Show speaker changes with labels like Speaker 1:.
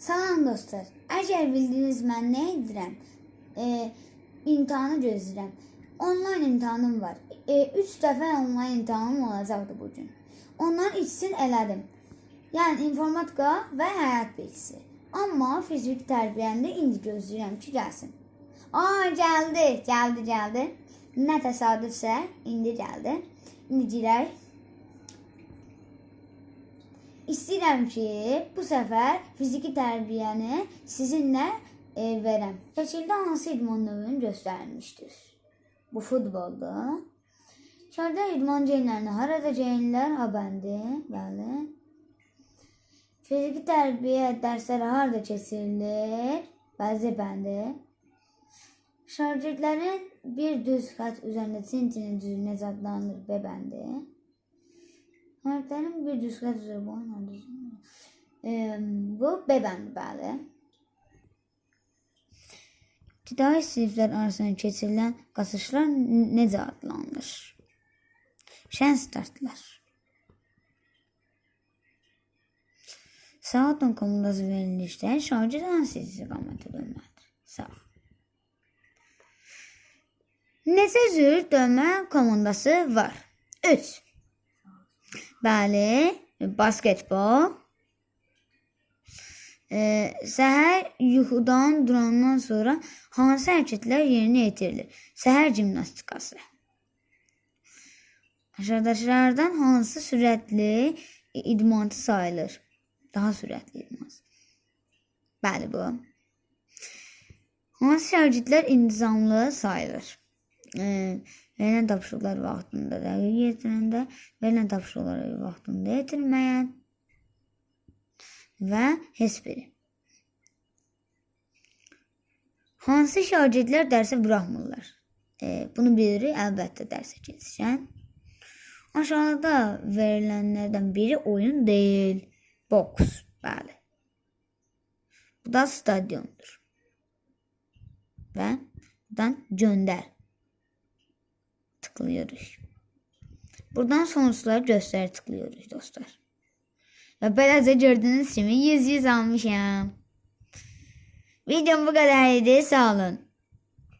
Speaker 1: Salam dostlar. Əgər bildiniz mən nə edirəm? E, imtahanı gözləyirəm. Onlayn imtahanım var. 3 dəfə onlayn imtahanım olacaqdı bu gün. Ondan ikisini elədim. Yəni informatika və həyat bilgisi. Amma fizik tərbiyəni indi gözləyirəm ki, gəlsin. Aa, gəldi, gəldi, gəldi. Nə təsadüfsə, indi gəldi. İndi girək. İstəyirəm ki, bu səfər fiziki tərbiyəni sizinlə e, verəm. Şəkildə hansı idman növünü göstərilmişdir? Bu futbolda. Şərdə idman ceynlərini harada ceynlər? Ha bəndi, bəli. Fiziki tərbiyə dərsləri harada keçirilir? Bəzi bəndi. Şagirdlərin bir düz xətt üzərində sentinin düzlüyünə adlanır B bəndi. Harflerin bir boyun düzlüyü. E, bu B bəndi, bəli. İbtidai siniflər arasında keçirilən qaçışlar necə adlanır? Şən startlar. Saatın komandası verilişdə şagird hansı istiqamətə dönməlidir? Sağ. Neçə cür dönmə komandası var? 3. Bəli, basketbol. Ee, səhər yuxudan durandan sonra hansı hərəkətlər yerinə yetirilir? Səhər jimnastikası. Aşağıdakilərdən hansı sürətli idmançı sayılır? Daha sürətli idmançı. Bəli bu. Hansı şagirdlər intizamlı sayılır? Ee, verilən tapşırıqlar vaxtında dəqiq yetirəndə, verilən tapşırıqları vaxtında yetirməyən və heç biri. Hansı şagirdlər dərsə buraxmırlar? E, bunu bilirik, əlbəttə dərsə keçişən. Aşağıda verilənlərdən biri oyun deyil, boks, bəli. Bu da stadiondur. Və buradan göndər tıklıyoruz. Buradan sonuçları göster tıklıyoruz dostlar. Ve böylece gördüğünüz kimi 100 100 almışım. Videom bu kadardı. Sağ olun.